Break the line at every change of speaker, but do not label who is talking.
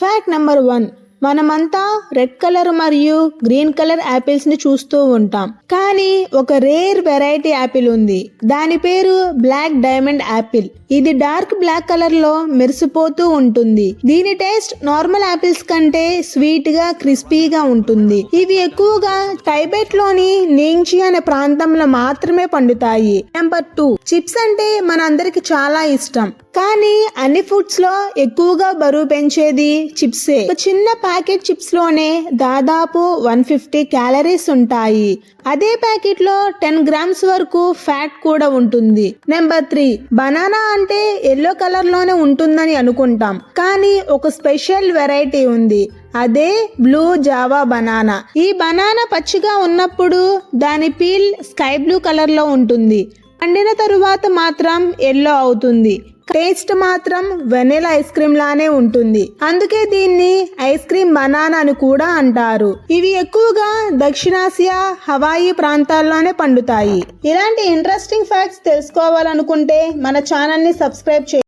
Fact number one మనమంతా red colour మరియు green colour యాపిల్స్ని చూస్తూ ఉంటాం. కానీ ఒక రేర్ వెరైటీ యాపిల్ ఉంది. దాని పేరు బ్లాక్ డైమండ్ యాపిల్ ఇది డార్క్ బ్లాక్ కలర్లో మెరిసిపోతూ ఉంటుంది. దీని టేస్ట్ నార్మల్ యాపిల్స్ కంటే స్వీట్గా క్రిస్పీగా ఉంటుంది. ఇవి ఎక్కువగా టైబెట్లోని నింగ్చి అనే ప్రాంతంలో మాత్రమే పండుతాయి. నెంబర్ టూ చిప్స్ అంటే మన అందరికి చాలా ఇష్టం. కానీ అన్ని ఫుడ్స్లో ఎక్కువగా బరువు పెంచేది చిప్సే. ఒక చిన్న ప్యాకెట్ చిప్స్లోనే దాదాపు వన్ ఫిఫ్టీ క్యాలరీస్ ఉంటాయి. అదే ప్యాకెట్లో టెన్ గ్రామ్స్ వరకు ఫ్యాట్ కూడా ఉంటుంది. నెంబర్ త్రీ బనానా అంటే ఎల్లో కలర్లోనే ఉంటుందని అనుకుంటాం. కానీ ఒక స్పెషల్ వెరైటీ ఉంది. అదే బ్లూ జావా బనానా. ఈ బనానా పచ్చిగా ఉన్నప్పుడు దాని పీల్ స్కై బ్లూ కలర్లో ఉంటుంది. పండిన తరువాత మాత్రం ఎల్లో అవుతుంది. టేస్ట్ మాత్రం వెనిలా ఐస్ క్రీమ్ లానే ఉంటుంది. అందుకే దీన్ని ఐస్ క్రీమ్ బనానా అని కూడా అంటారు. ఇవి ఎక్కువగా దక్షిణాసియా హవాయి ప్రాంతాల్లోనే పండుతాయి. ఇలాంటి ఇంట్రెస్టింగ్ ఫ్యాక్ట్స్ తెలుసుకోవాలనుకుంటే మన ఛానల్ని సబ్స్క్రైబ్ చేయండి.